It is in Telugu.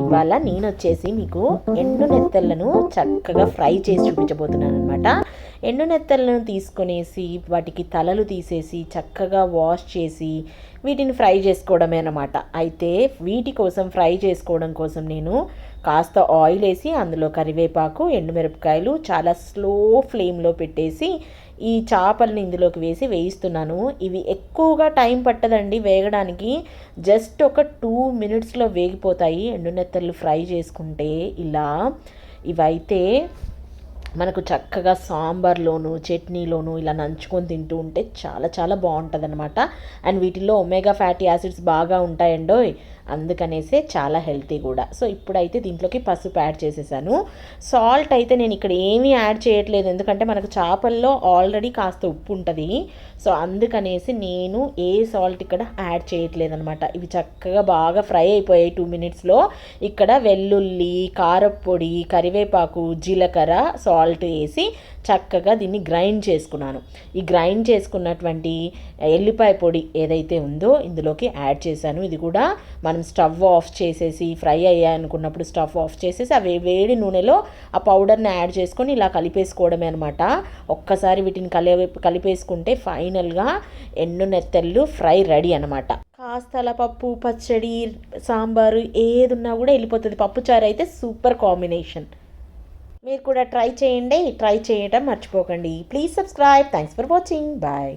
ఇవాళ నేను వచ్చేసి మీకు ఎండు నెత్తళ్ళను చక్కగా ఫ్రై చేసి చూపించబోతున్నాను అనమాట ఎండు నెత్తలను తీసుకునేసి వాటికి తలలు తీసేసి చక్కగా వాష్ చేసి వీటిని ఫ్రై చేసుకోవడమే అనమాట అయితే వీటి కోసం ఫ్రై చేసుకోవడం కోసం నేను కాస్త ఆయిల్ వేసి అందులో కరివేపాకు ఎండుమిరపకాయలు చాలా స్లో ఫ్లేమ్లో పెట్టేసి ఈ చేపల్ని ఇందులోకి వేసి వేయిస్తున్నాను. ఇవి ఎక్కువగా టైం పట్టదండి వేగడానికి. జస్ట్ ఒక టూ మినిట్స్లో వేగిపోతాయి ఎండునెత్తలు ఫ్రై చేసుకుంటే. ఇలా ఇవైతే మనకు చక్కగా సాంబార్లోను చట్నీలోను ఇలా నంచుకొని తింటూ ఉంటే చాలా చాలా బాగుంటుంది అనమాట అండ్ వీటిల్లో ఒమేగా ఫ్యాటీ యాసిడ్స్ బాగా ఉంటాయండో అందుకనేసే చాలా హెల్తీ కూడా. సో ఇప్పుడైతే దీంట్లోకి పసుపు యాడ్ చేసేసాను. సాల్ట్ అయితే నేను ఇక్కడ ఏమీ యాడ్ చేయట్లేదు. ఎందుకంటే మనకు చేపల్లో ఆల్రెడీ కాస్త ఉప్పు ఉంటుంది. సో అందుకనేసి నేను ఏ సాల్ట్ ఇక్కడ యాడ్ చేయట్లేదు అనమాట ఇవి చక్కగా బాగా ఫ్రై అయిపోయాయి టూ మినిట్స్లో ఇక్కడ వెల్లుల్లి కారప్పొడి కరివేపాకు జీలకర్ర సాల్ట్ వేసి చక్కగా దీన్ని గ్రైండ్ చేసుకున్నాను. ఈ గ్రైండ్ చేసుకున్నటువంటి ఎల్లిపాయ పొడి ఏదైతే ఉందో ఇందులోకి యాడ్ చేశాను. ఇది కూడా మనం స్టవ్ ఆఫ్ చేసేసి ఫ్రై అయ్యాయి అనుకున్నప్పుడు స్టవ్ ఆఫ్ చేసేసి అవి వేడి నూనెలో ఆ పౌడర్ని యాడ్ చేసుకొని ఇలా కలిపేసుకోవడమే అనమాట ఒక్కసారి వీటిని కలి కలిపేసుకుంటే ఫైనల్గా ఎండు నెత్తళ్ళు ఫ్రై రెడీ అనమాట కాస్తల పప్పు పచ్చడి సాంబారు ఏదున్నా కూడా వెళ్ళిపోతుంది. పప్పుచారు అయితే సూపర్ కాంబినేషన్. మీరు కూడా ట్రై చేయండి. ట్రై చేయటం మర్చిపోకండి. Please subscribe thanks for watching bye